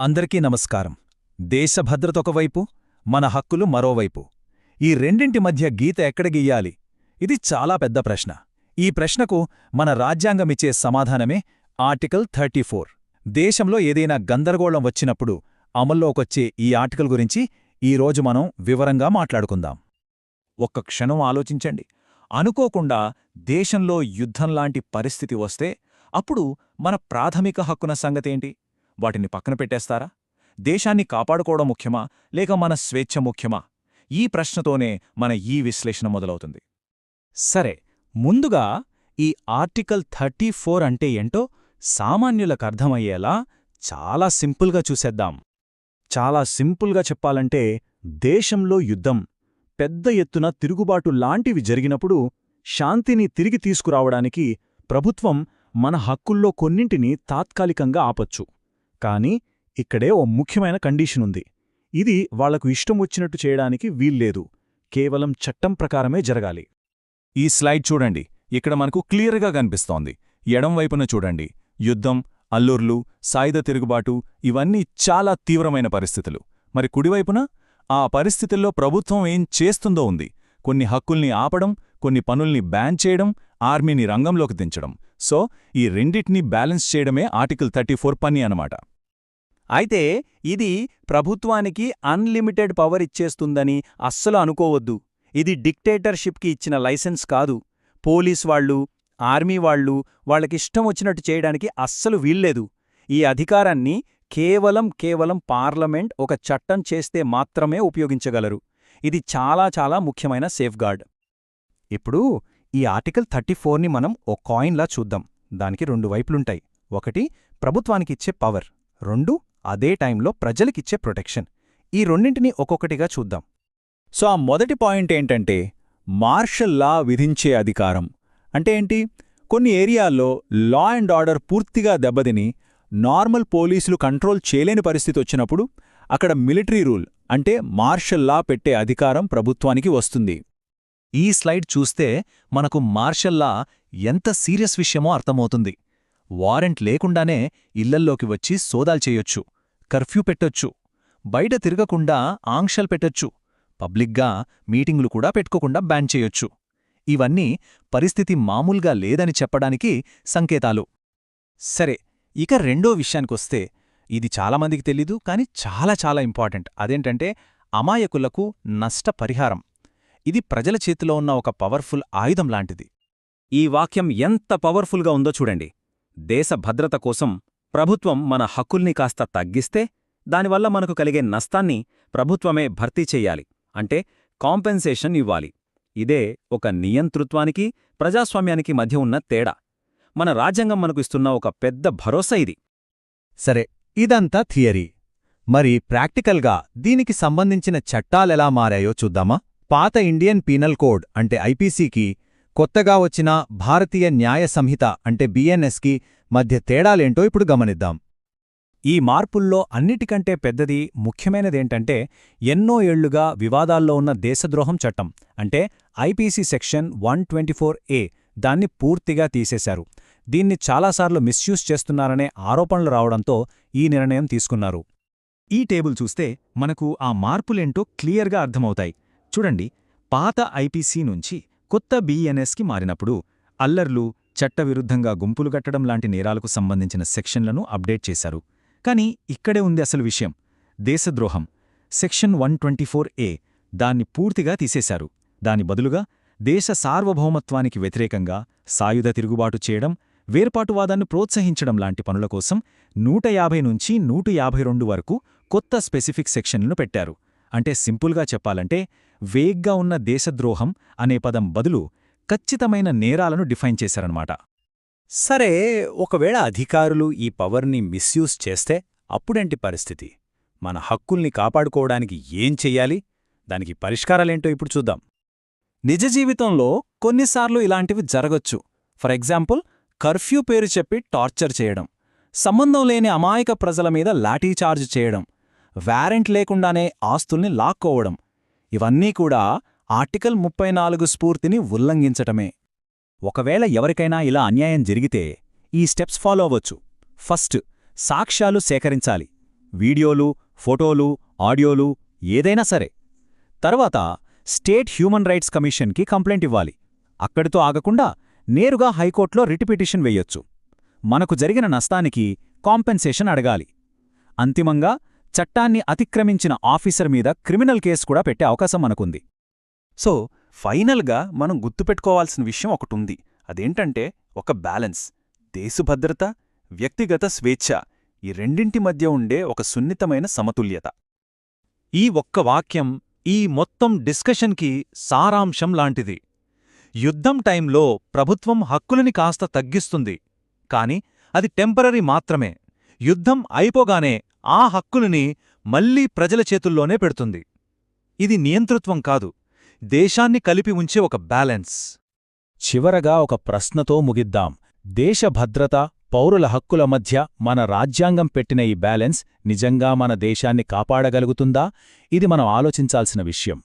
అందరికీ నమస్కారం. దేశ భద్రత ఒకవైపు మన హక్కులు మరోవైపు. ఈ రెండింటి మధ్య గీత ఎక్కడ గీయాలి? ఇది చాలా పెద్ద ప్రశ్న. ఈ ప్రశ్నకు మన రాజ్యాంగమిచ్చే సమాధానమే ఆర్టికల్ థర్టీ దేశంలో ఏదైనా గందరగోళం వచ్చినప్పుడు అమల్లోకొచ్చే ఈ ఆర్టికల్ గురించి ఈరోజు మనం వివరంగా మాట్లాడుకుందాం. ఒక్క క్షణం ఆలోచించండి. అనుకోకుండా దేశంలో యుద్ధంలాంటి పరిస్థితి వస్తే అప్పుడు మన ప్రాథమిక హక్కున సంగతేంటి? వాటిని పక్కన పెట్టేస్తారా? దేశాన్ని కాపాడుకోవడం ముఖ్యమా? లేక మన స్వేచ్ఛ ముఖ్యమా? ఈ ప్రశ్నతోనే మన ఈ విశ్లేషణ మొదలవుతుంది. సరే ముందుగా ఈ ఆర్టికల్ థర్టీ ఫోర్ అంటే ఏంటో సామాన్యులకు అర్థమయ్యేలా చాలా సింపుల్గా చూసేద్దాం. చాలా సింపుల్గా చెప్పాలంటే దేశంలో యుద్ధం పెద్ద ఎత్తున తిరుగుబాటు లాంటివి జరిగినప్పుడు శాంతిని తిరిగి తీసుకురావడానికి ప్రభుత్వం మన హక్కుల్లో కొన్నింటిని తాత్కాలికంగా ఆపొచ్చు. కాని ఇక్కడే ఓ ముఖ్యమైన కండీషనుంది ఇది వాళ్ళకు ఇష్టం వచ్చినట్టు చేయడానికి వీల్లేదు. కేవలం చట్టం ప్రకారమే జరగాలి. ఈ స్లైడ్ చూడండి. ఇక్కడ మనకు క్లియర్గా కనిపిస్తోంది. ఎడంవైపున చూడండి. యుద్ధం అల్లూర్లు సాయుధ తిరుగుబాటు ఇవన్నీ చాలా తీవ్రమైన పరిస్థితులు. మరి కుడివైపున? ఆ పరిస్థితుల్లో ప్రభుత్వం ఏం చేస్తుందో ఉంది. కొన్ని హక్కుల్ని ఆపడం కొన్ని పనుల్ని బ్యాన్ చేయడం ఆర్మీని రంగంలోకి దించడం. సో ఈ రెండిటినీ బ్యాలెన్స్ చేయడమే ఆర్టికల్ థర్టీ పని అనమాట అయితే ఇది ప్రభుత్వానికి అన్లిమిటెడ్ పవర్ ఇచ్చేస్తుందని అస్సలు అనుకోవద్దు. ఇది డిక్టేటర్షిప్కి ఇచ్చిన లైసెన్స్ కాదు. పోలీస్ వాళ్ళు ఆర్మీ వాళ్ళు వాళ్ళకిష్టం వచ్చినట్టు చేయడానికి అస్సలు వీల్లేదు. ఈ అధికారాన్ని కేవలం కేవలం పార్లమెంట్ ఒక చట్టం చేస్తే మాత్రమే ఉపయోగించగలరు. ఇది చాలా చాలా ముఖ్యమైన సేఫ్గార్డ్. ఇప్పుడు ఈ ఆర్టికల్ థర్టీ ఫోర్ని మనం ఓ కాయిన్లా చూద్దాం. దానికి రెండు వైపులుంటాయి. ఒకటి ప్రభుత్వానికిచ్చే పవర్ రెండు అదే టైంలో ప్రజలకిచ్చే ప్రొటెక్షన్. ఈ రెండింటినీ ఒక్కొక్కటిగా చూద్దాం. సో ఆ మొదటి పాయింట్ ఏంటంటే మార్షల్ లా విధించే అధికారం. అంటే ఏంటి? కొన్ని ఏరియాల్లో లా అండ్ ఆర్డర్ పూర్తిగా దెబ్బతిని నార్మల్ పోలీసులు కంట్రోల్ చేయలేని పరిస్థితి వచ్చినప్పుడు అక్కడ మిలిటరీ రూల్ అంటే మార్షల్ లా పెట్టే అధికారం ప్రభుత్వానికి వస్తుంది. ఈ స్లైడ్ చూస్తే మనకు మార్షల్ లా ఎంత సీరియస్ విషయమో అర్థమవుతుంది. వారెంట్ లేకుండానే ఇళ్ళల్లోకి వచ్చి సోదాలు చేయొచ్చు. కర్ఫ్యూ పెట్టొచ్చు. బయట తిరగకుండా ఆంక్షలు పెట్టొచ్చు. పబ్లిక్గా మీటింగులు కూడా పెట్టుకోకుండా బ్యాన్ చేయొచ్చు. ఇవన్నీ పరిస్థితి మామూలుగా లేదని చెప్పడానికి సంకేతాలు. సరే ఇక రెండో విషయానికొస్తే ఇది చాలామందికి తెలీదు కాని చాలా చాలా ఇంపార్టెంట్. అదేంటంటే అమాయకులకు నష్టపరిహారం. ఇది ప్రజల చేతిలో ఉన్న ఒక పవర్ఫుల్ ఆయుధం లాంటిది. ఈ వాక్యం ఎంత పవర్ఫుల్గా ఉందో చూడండి. దేశ భద్రత కోసం ప్రభుత్వం మన హక్కుల్ని కాస్త తగ్గిస్తే దానివల్ల మనకు కలిగే నష్టాన్ని ప్రభుత్వమే భర్తీ చెయ్యాలి అంటే కాంపెన్సేషన్ ఇవ్వాలి. ఇదే ఒక నియంతృత్వానికి ప్రజాస్వామ్యానికి మధ్య ఉన్న తేడా. మన రాజ్యాంగం మనకు ఇస్తున్న ఒక పెద్ద భరోసా ఇది. సరే ఇదంతా థియరీ. మరి ప్రాక్టికల్గా దీనికి సంబంధించిన చట్టాలెలా మారాయో చూద్దామా? పాత ఇండియన్ పీనల్ కోడ్ అంటే ఐపీసీకి కొత్తగా వచ్చిన భారతీయ న్యాయ సంహిత అంటే బీఎన్ఎస్కి మధ్య తేడాలేంటో ఇప్పుడు గమనిద్దాం. ఈ మార్పుల్లో అన్నిటికంటే పెద్దది ముఖ్యమైనదేంటంటే ఎన్నో ఏళ్ళుగా వివాదాల్లో ఉన్న దేశద్రోహం చట్టం అంటే ఐపీసీ సెక్షన్ వన్ ఏ దాన్ని పూర్తిగా తీసేశారు. దీన్ని చాలాసార్లు మిస్యూజ్ చేస్తున్నారనే ఆరోపణలు రావడంతో ఈ నిర్ణయం తీసుకున్నారు. ఈ టేబుల్ చూస్తే మనకు ఆ మార్పులేంటో క్లియర్గా అర్థమవుతాయి. చూడండి పాత ఐపీసీ నుంచి కొత్త బీఎన్ఎస్కి మారినప్పుడు అల్లర్లు చట్టవిరుద్ధంగా గుంపులు కట్టడం లాంటి నేరాలకు సంబంధించిన సెక్షన్లను అప్డేట్ చేశారు. కాని ఇక్కడే ఉంది అసలు విషయం. దేశద్రోహం. సెక్షన్ వన్ ఏ దాన్ని పూర్తిగా తీసేశారు. దాని బదులుగా దేశ సార్వభౌమత్వానికి వ్యతిరేకంగా సాయుధ తిరుగుబాటు చేయడం వేర్పాటువాదాన్ని ప్రోత్సహించడం లాంటి పనుల కోసం నూట యాభై నుంచి నూట యాభై రెండు వరకు కొత్త స్పెసిఫిక్ సెక్షన్లను పెట్టారు. అంటే సింపుల్గా చెప్పాలంటే వేగ్గా ఉన్న దేశద్రోహం అనే పదం బదులు ఖచ్చితమైన నేరాలను డిఫైన్ చేశారనమాట సరే ఒకవేళ అధికారులు ఈ పవర్ని మిస్యూజ్ చేస్తే అప్పుడేంటి పరిస్థితి? మన హక్కుల్ని కాపాడుకోవడానికి ఏం చెయ్యాలి? దానికి పరిష్కారాలేంటో ఇప్పుడు చూద్దాం. నిజ జీవితంలో కొన్నిసార్లు ఇలాంటివి జరగొచ్చు. ఫర్ ఎగ్జాంపుల్ కర్ఫ్యూ పేరు చెప్పి టార్చర్ చేయడం సంబంధం లేని అమాయక ప్రజల మీద లాఠీచార్జ్ చేయడం వారెంట్ లేకుండానే ఆస్తుల్ని లాక్కోవడం ఇవన్నీ కూడా ఆర్టికల్ ముప్పై నాలుగు స్ఫూర్తిని ఉల్లంఘించటమే. ఒకవేళ ఎవరికైనా ఇలా అన్యాయం జరిగితే ఈ స్టెప్స్ ఫాలో అవ్వచ్చు. ఫస్ట్ సాక్ష్యాలు సేకరించాలి. వీడియోలు ఫోటోలు ఆడియోలు ఏదైనా సరే. తర్వాత స్టేట్ హ్యూమన్ రైట్స్ కమిషన్కి కంప్లైంట్ ఇవ్వాలి. అక్కడితో ఆగకుండా నేరుగా హైకోర్టులో రిటిపిటిషన్ వెయ్యొచ్చు మనకు జరిగిన నష్టానికి కాంపెన్సేషన్ అడగాలి. అంతిమంగా చట్టాన్ని అతిక్రమించిన ఆఫీసర్ మీద క్రిమినల్ కేసు కూడా పెట్టే అవకాశం మనకుంది. సో ఫైనల్గా మనం గుర్తుపెట్టుకోవాల్సిన విషయం ఒకటుంది. అదేంటంటే ఒక బ్యాలెన్స్. దేశభద్రత వ్యక్తిగత స్వేచ్ఛ ఈ రెండింటి మధ్య ఉండే ఒక సున్నితమైన సమతుల్యత. ఈ ఒక్క వాక్యం ఈ మొత్తం డిస్కషన్కి సారాంశం లాంటిది. యుద్ధం టైంలో ప్రభుత్వం హక్కులని కాస్త తగ్గిస్తుంది. కాని అది టెంపరరీ మాత్రమే. యుద్ధం అయిపోగానే ఆ హక్కులని మళ్ళీ ప్రజల చేతుల్లోనే పెడుతుంది. ఇది నియంతృత్వం కాదు. దేశాన్ని కలిపి ఉంచే ఒక బ్యాలెన్స్. చివరగా ఒక ప్రశ్నతో ముగిద్దాం. దేశ భద్రత పౌరుల హక్కుల మధ్య మన రాజ్యాంగం పెట్టిన ఈ బ్యాలెన్స్ నిజంగా మన దేశాన్ని కాపాడగలుగుతుందా? ఇది మనం ఆలోచించాల్సిన విషయం.